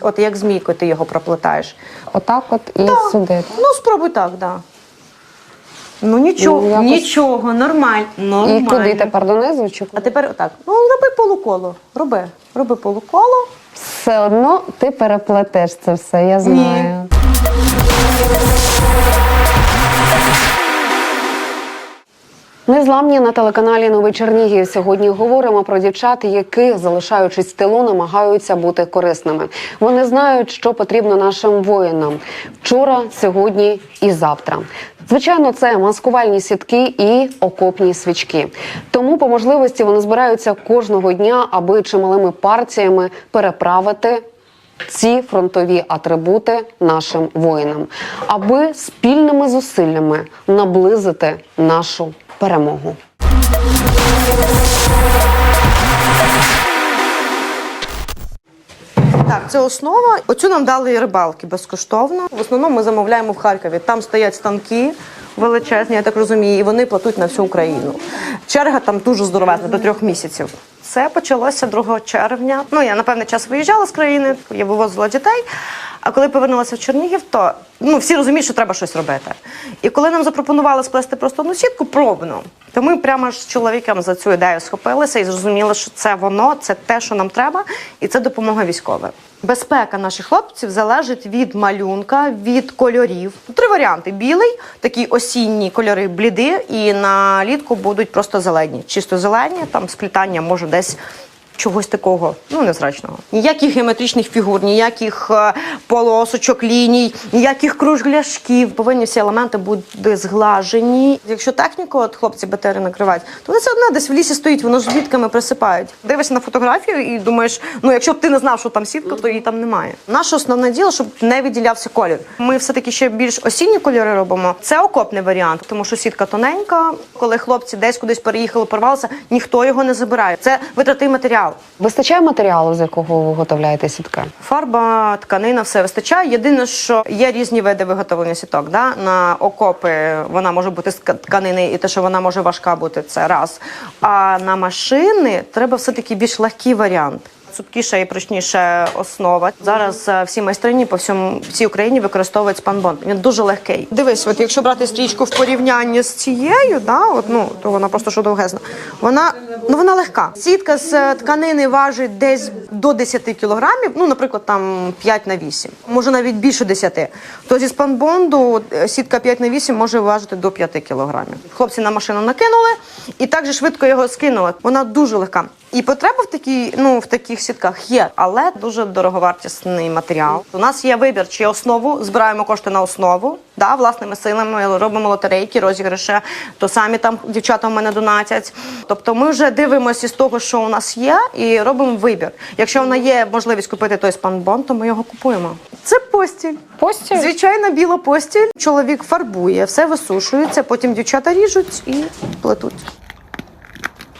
От як змійкою ти його проплетаєш. Отак от і сюди. Ну, спробуй так, да. Ну нічого, Ну, якось- нічого, нормально. І куди тепер донизу чи А тепер отак. Ну, роби полуколо. Роби. Роби полуколо. Все одно ти переплетеш це все, я знаю. Незламні на телеканалі Новий Чернігів. Сьогодні говоримо про дівчат, які, залишаючись в тилу, намагаються бути корисними. Вони знають, що потрібно нашим воїнам вчора, сьогодні і завтра. Звичайно, це маскувальні сітки і окопні свічки. Тому по можливості вони збираються кожного дня, аби чималими партіями переправити ці фронтові атрибути нашим воїнам, аби спільними зусиллями наблизити нашу перемогу. Так, це основа. Оцю нам дали рибалки безкоштовно. В основному ми замовляємо в Харкові. Там стоять станки величезні, я так розумію, і вони платуть на всю Україну. Черга там дуже здоровезна, до трьох місяців. Це почалося 2 червня. Ну, я на певний час виїжджала з країни, я вивозила дітей. А коли повернулася в Чернігів, то ну, всі розуміють, що треба щось робити. І коли нам запропонували сплести просто одну сітку пробну, то ми прямо з чоловіком за цю ідею схопилися і зрозуміли, що це воно, це те, що нам треба, і це допомога військова. Безпека наших хлопців залежить від малюнка, від кольорів. Три варіанти: білий, такі осінні кольори бліди, і на літку будуть просто зелені, чисто зелені. Там сплітання може десь чогось такого, ну незрачного. Ніяких геометричних фігур, ніяких е, полосочок, ліній, ніяких кругляшків. Повинні всі елементи бути зглажені. Якщо техніку от хлопці БТРи накривають, то вони все одно десь в лісі стоїть, воно ж влітками присипають. Дивишся на фотографію і думаєш, ну якщо б ти не знав, що там сітка, то її там немає. Наше основне діло, щоб не виділявся колір. Ми все таки ще більш осінні кольори робимо. Це окопний варіант, тому що сітка тоненька. Коли хлопці десь кудись переїхали, порвалися, ніхто його не забирає. Це витратний матеріал. Вистачає матеріалу, з якого ви виготовляєте сітки? Фарба, тканина, все вистачає. Єдине, що є різні види виготовлення сіток. Да? На окопи вона може бути з тканини, і те, що вона може важка бути, це раз. А на машини треба все-таки більш легкий варіант. Цупкіша і прочніша основа. Зараз е, всі майстрині по всьому всій Україні використовують спанбонд. Він дуже легкий. Дивись, от якщо брати стрічку в порівнянні з цією, да, от, ну, то вона просто що довгезна. Вона ну вона легка. Сітка з е, тканини важить десь до 10 кілограмів, ну, наприклад, там 5 на 8, може навіть більше 10. То зі спанбонду е, сітка 5 на 8 може важити до 5 кілограмів. Хлопці на машину накинули і так же швидко його скинули. Вона дуже легка. І потреба в такій, ну в таких сітках є, але дуже дороговартісний матеріал. У нас є вибір, чи основу збираємо кошти на основу. Да, власними силами робимо лотерейки, розіграші, то самі там дівчата в мене донатять. Тобто ми вже дивимося з того, що у нас є, і робимо вибір. Якщо вона є можливість купити той спанбон, то ми його купуємо. Це постіль. Постіль? Звичайна біла постіль. Чоловік фарбує, все висушується, потім дівчата ріжуть і плетуть.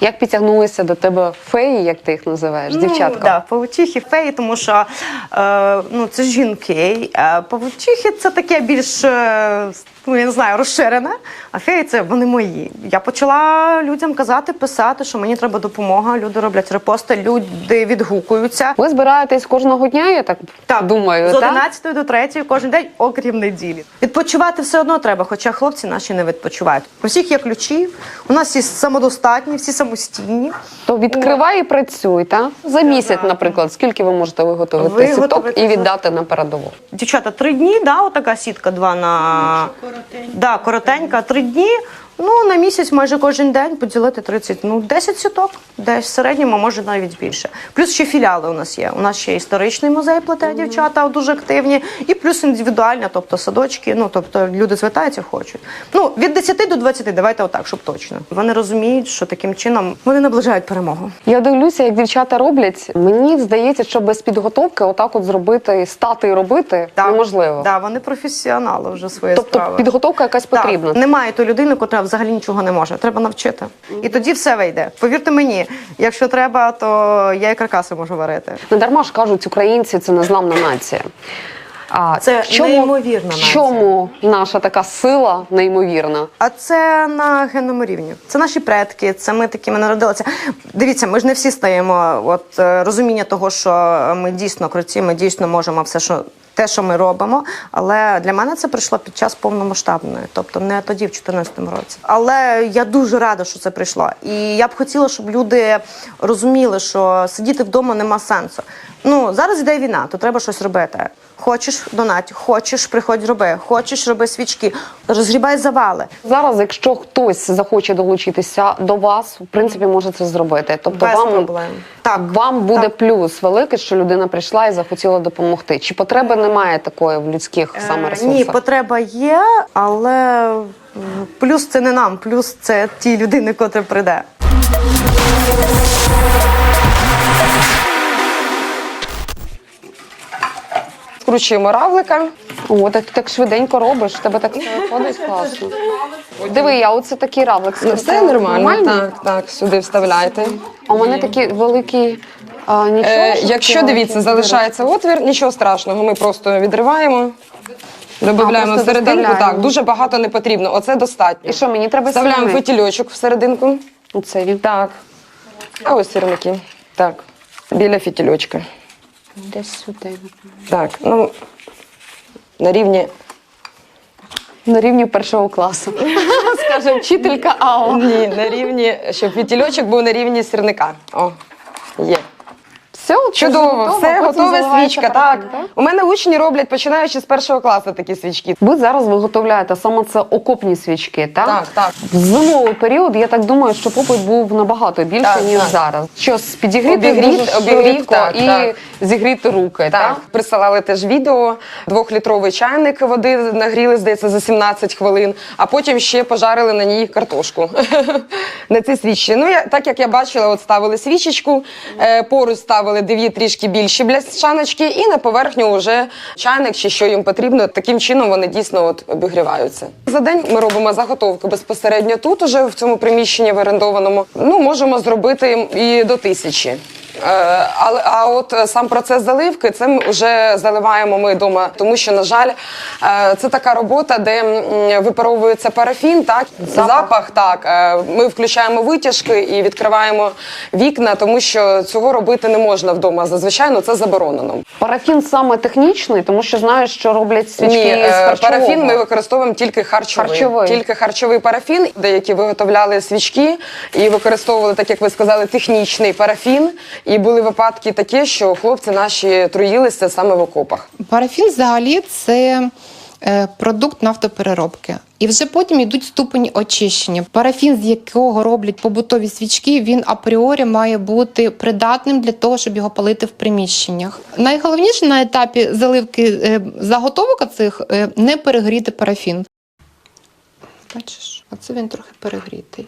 Як підтягнулися до тебе феї, як ти їх називаєш, дівчатка? Ну, да, павучихи, феї, тому що е, ну, це жінки. А павучихи це таке більш, е, ну, я не знаю, розширене. А феї це вони мої. Я почала людям казати, писати, що мені треба допомога. Люди роблять репости, люди відгукуються. Ви збираєтесь кожного дня, я так, думаю, з так? 11 до 3 кожен день, окрім неділі. Відпочивати все одно треба, хоча хлопці наші не відпочивають. У всіх є ключі, у нас всі самодостатні, всі самостійні. То відкривай і працюй, так? За місяць, наприклад, скільки ви можете виготовити Виготовити сіток і віддати на передову? Дівчата, три дні, да, отака сітка, два на да, коротенька, три дні. Ну, на місяць майже кожен день поділити 30, ну, 10 сіток, десь в середньому, може навіть більше. Плюс ще філіали у нас є. У нас ще історичний музей плете дівчата дуже активні, і плюс індивідуальна, тобто садочки, ну тобто люди звертаються, хочуть. Ну, від 10 до 20, давайте отак, щоб точно. Вони розуміють, що таким чином вони наближають перемогу. Я дивлюся, як дівчата роблять. Мені здається, що без підготовки отак от зробити, стати і робити неможливо. Да, вони професіонали вже своєї Тобто справи. підготовка якась потрібна. Немає тої людини, яка взагалі нічого не може. Треба навчити. І тоді все вийде. Повірте мені, якщо треба, то я і каркаси можу варити. Не дарма ж кажуть, українці це незламна нація. А Це неймовірно В навіть. чому наша така сила неймовірна? А це на генному рівні. Це наші предки, це ми такими народилися. Дивіться, ми ж не всі стаємо от е, розуміння того, що ми дійсно круті, ми дійсно можемо все, що те, що ми робимо. Але для мене це прийшло під час повномасштабної, тобто не тоді, в 2014 році. Але я дуже рада, що це прийшло. І я б хотіла, щоб люди розуміли, що сидіти вдома нема сенсу. Ну зараз йде війна, то треба щось робити. Хочеш донать, хочеш приходь роби, хочеш роби свічки, розгрібай завали. Зараз, якщо хтось захоче долучитися до вас, в принципі, може це зробити. Тобто Без вам проблем. Так, вам буде так. плюс великий, що людина прийшла і захотіла допомогти. Чи потреби немає такої в людських саме Е, ресурсах? Ні, потреба є, але плюс це не нам, плюс це тій людини, котра прийде. Скручуємо равлика. О, так ти так швиденько робиш. в Тебе так все виходить класно. Диви, а оце такий равлик. Ну, все нормально. Так, так, сюди вставляйте. А у мене такий великий. А, нічого, Е, що якщо дивіться, залишається отвір, нічого страшного. Ми просто відриваємо, додаємо просто всерединку. доставляємо. Так, дуже багато не потрібно. Оце достатньо. І що, мені треба Вставляємо сірник? фітільочок всерединку. Оце він. Так. А ось сірники. Так. Біля фітільочка. Десь сюди. Так, ну на рівні. На рівні першого класу. Скаже вчителька Алла. Ні, на рівні, щоб фітільочок був на рівні сірника. О, Чудово, готово, все потім готова заливається свічка. парафін, Так у мене учні роблять починаючи з першого класу такі свічки. Ви зараз виготовляєте саме це окопні свічки, так? Так, так. В зимовий період я так думаю, що попит був набагато більше, Так, ніж так. зараз. Що з підігріти Обігріти, дуже обігріти, так, і так. зігріти руки, так? Так, присилали теж відео. Двохлітровий чайник води нагріли, здається, за 17 хвилин, а потім ще пожарили на ній картошку. на ці свічі. Ну, я, так як я бачила, от ставили свічечку, е, поруч ставили дві трішки більші бляшаночки, і на поверхню вже чайник чи що їм потрібно. Таким чином вони дійсно от обігріваються. За день ми робимо заготовки безпосередньо тут, уже в цьому приміщенні в орендованому. Ну, можемо зробити і до тисячі. Е, Але а от е, сам процес заливки, це ми вже заливаємо ми вдома, тому що на жаль, е, це така робота, де випаровується парафін, так запах. так. Е, Ми включаємо витяжки і відкриваємо вікна, тому що цього робити не можна вдома. Зазвичай ну, це заборонено. Парафін саме технічний, тому що знаю, що роблять свічки Ні, з харчового. парафін ми використовуємо тільки харчовий. Харчовий. Тільки харчовий парафін. Деякі виготовляли свічки і використовували, так як ви сказали, технічний парафін. І були випадки такі, що хлопці наші труїлися саме в окопах. Парафін взагалі це е, продукт нафтопереробки. І вже потім йдуть ступені очищення. Парафін, з якого роблять побутові свічки, він апріорі має бути придатним для того, щоб його палити в приміщеннях. Найголовніше на етапі заливки е, заготовок цих е, не перегріти парафін. Бачиш, оце він трохи перегрітий.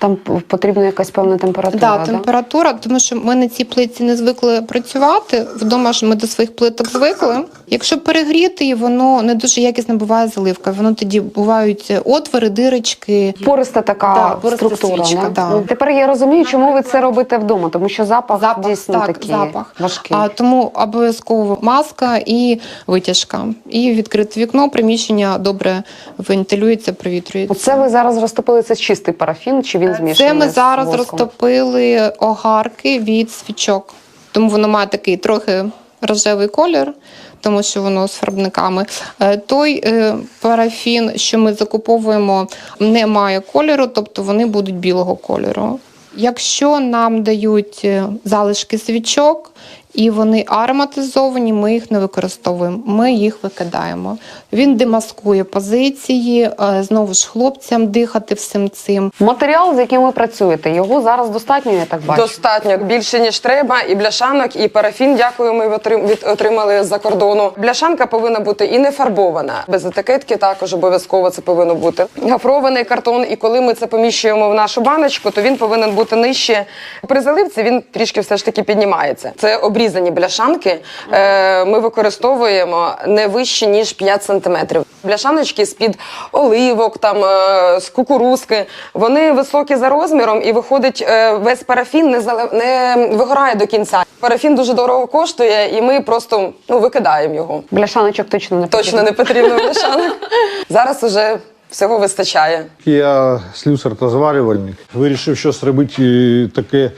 Там потрібна якась певна температура. Да, да? температура, тому що ми на цій плитці не звикли працювати. Вдома ж ми до своїх плиток звикли. Якщо перегріти, і воно не дуже якісно буває заливка. Воно тоді бувають отвори, дирочки. Пориста така Да, пориста структура. свічка, да? да. Ну, Тепер я розумію, чому ви це робите вдома, тому що запах, дійсно так, такий запах. важкий. А тому обов'язково маска і витяжка. І відкрите вікно, приміщення добре вентилюється, провітрюється. Оце ви зараз розтопили це чистий парафін, чи він змішаний? Це ми з зараз воском? розтопили огарки від свічок. Тому воно має такий трохи рожевий колір, тому що воно з фарбниками. Е, Той е, парафін, що ми закуповуємо, не має кольору, тобто вони будуть білого кольору. Якщо нам дають е, залишки свічок і вони ароматизовані, ми їх не використовуємо, ми їх викидаємо. Він демаскує позиції, е, знову ж хлопцям дихати всім цим. Матеріал, з яким ви працюєте, його зараз достатньо, я так бачу. Достатньо більше ніж треба, і бляшанок, і парафін. Дякую, ми отримали з-за кордону. Бляшанка повинна бути і не фарбована. Без етикетки також обов'язково це повинно бути. Гофрований картон. І коли ми це поміщуємо в нашу баночку, то він повинен бути нижче. При заливці він трішки все ж таки піднімається. Це обрізані бляшанки. Е, Ми використовуємо не вище ніж 5 сантиметрів. Бляшаночки з-під оливок, там е, з кукурузки. Вони високі за розміром, і виходить, е, весь парафін не зале- не вигорає до кінця. Парафін дуже дорого коштує, і ми просто ну викидаємо його. Бляшаночок точно не Точно не потрібно бляшанок. Зараз уже всього вистачає. Я слюсар та зварювальник. Вирішив щось робити е, таке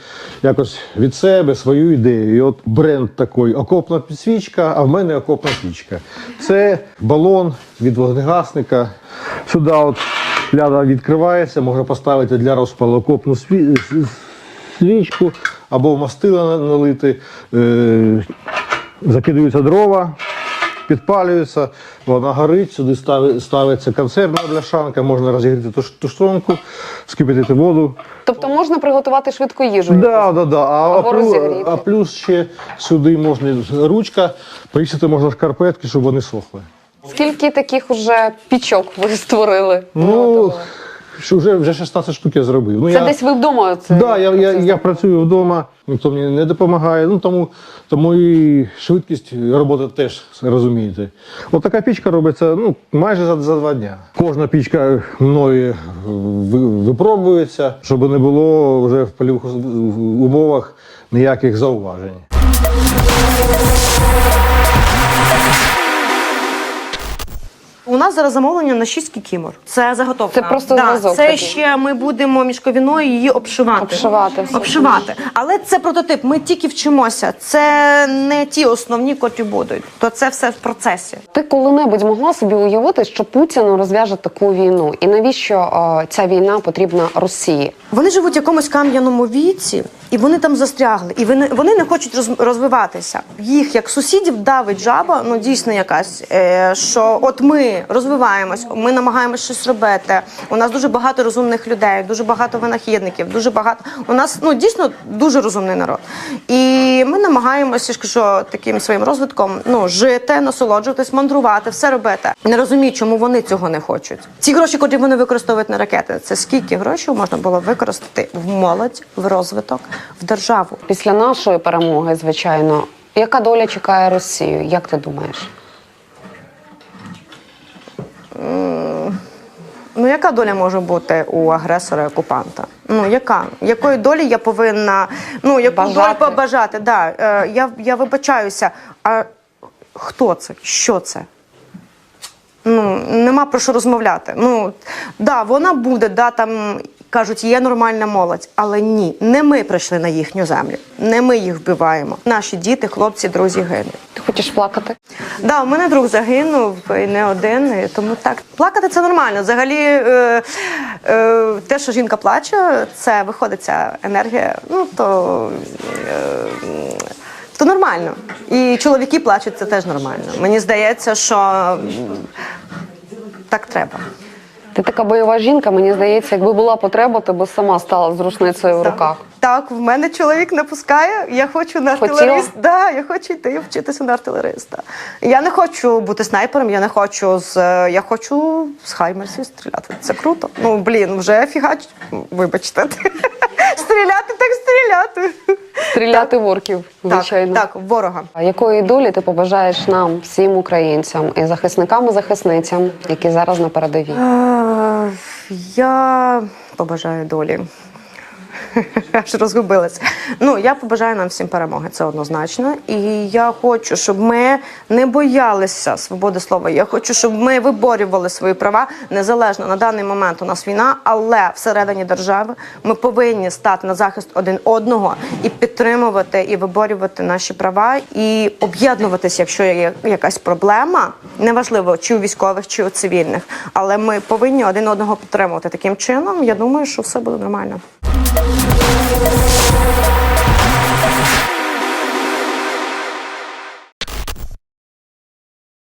якось від себе, свою ідею. І от бренд такий окопна підсвічка, а в мене окопна пічка. Це балон від вогнегасника. Сюди от ляда відкривається, можна поставити для розпалу окопну свічку або в мастила налити. Е, закидаються дрова, підпалюється, вона горить, сюди ставиться консервна бляшанка, можна розігріти туш- тушонку, скипятити воду. Тобто можна приготувати швидку їжу. Да, да, да. А, Або а, плюс, а плюс ще сюди можна ручка, повісити можна шкарпетки, щоб вони сохли. Скільки таких уже пічок ви створили? Ну, що вже, вже 16 штук я зробив. Ну, Це я... десь ви вдома це Да, я, я, я працюю вдома, ніхто мені не допомагає, ну тому, тому і швидкість роботи теж розумієте. От така пічка робиться ну, майже за, за два дня. Кожна пічка мною випробується, щоб не було вже в польових умовах ніяких зауважень. У нас зараз замовлення на 6 кікімор. Це заготовка. Це просто да, зразок Це такий. ще ми будемо міжковіною її обшивати. Обшивати. Обшивати. Але це прототип. Ми тільки вчимося. Це не ті основні, котрі будуть. То це все в процесі. Ти коли-небудь могла собі уявити, що Путін розв'яже таку війну? І навіщо е, ця війна потрібна Росії? Вони живуть в якомусь кам'яному віці, і вони там застрягли. І вони, вони не хочуть роз, розвиватися. Їх як сусідів давить жаба, ну дійсно якась. Е, що от ми розвиваємось, ми намагаємося щось робити. У нас дуже багато розумних людей, дуже багато винахідників, дуже багато. У нас ну дійсно дуже розумний народ. І ми намагаємося я таким своїм розвитком ну жити, насолоджуватись, мандрувати, все робити. Не розумію, чому вони цього не хочуть. Ці гроші, котрі вони використовують на ракети, це скільки грошей можна було використати в молодь, в розвиток, в державу. Після нашої перемоги, звичайно, яка доля чекає Росію? Як ти думаєш? Ну, яка доля може бути у агресора і окупанта? Ну, яка? Якої долі я повинна ну, яку Бажати. долю побажати? Да, е, я, я вибачаюся. А хто це? Що це? Ну, нема про що розмовляти. Ну, да, вона буде, да, там кажуть, є нормальна молодь, але ні, не ми прийшли на їхню землю, не ми їх вбиваємо. Наші діти, хлопці, друзі гинуть. Хочеш плакати? Да, у мене друг загинув і не один, і тому так. Плакати це нормально. Взагалі, е, е, те, що жінка плаче, це виходить ця енергія. Ну то, е, то нормально. І чоловіки плачуть, це теж нормально. Мені здається, що так треба. Ти така бойова жінка, мені здається, якби була потреба, ти б сама стала з рушницею в руках. Так, в мене чоловік не пускає. Я хочу на Хотіла? Да, я хочу йти вчитися на артилериста. Я не хочу бути снайпером, я не хочу з. е, Я хочу з хаймерсів стріляти. Це круто. Ну блін, вже фігач. Вибачте. стріляти, так стріляти. Стріляти в орків, звичайно. Так, так, ворога. А Якої долі ти побажаєш нам, всім українцям і захисникам і захисницям, які зараз на передовій? Е, Я побажаю долі. Аж розгубилася. Ну, я побажаю нам всім перемоги, це однозначно. І я хочу, щоб ми не боялися свободи слова. Я хочу, щоб ми виборювали свої права незалежно на даний момент. У нас війна, але всередині держави ми повинні стати на захист один одного і підтримувати і виборювати наші права, і об'єднуватися, якщо є якась проблема, неважливо чи у військових, чи у цивільних, але ми повинні один одного підтримувати таким чином. Я думаю, що все буде нормально. Thank you.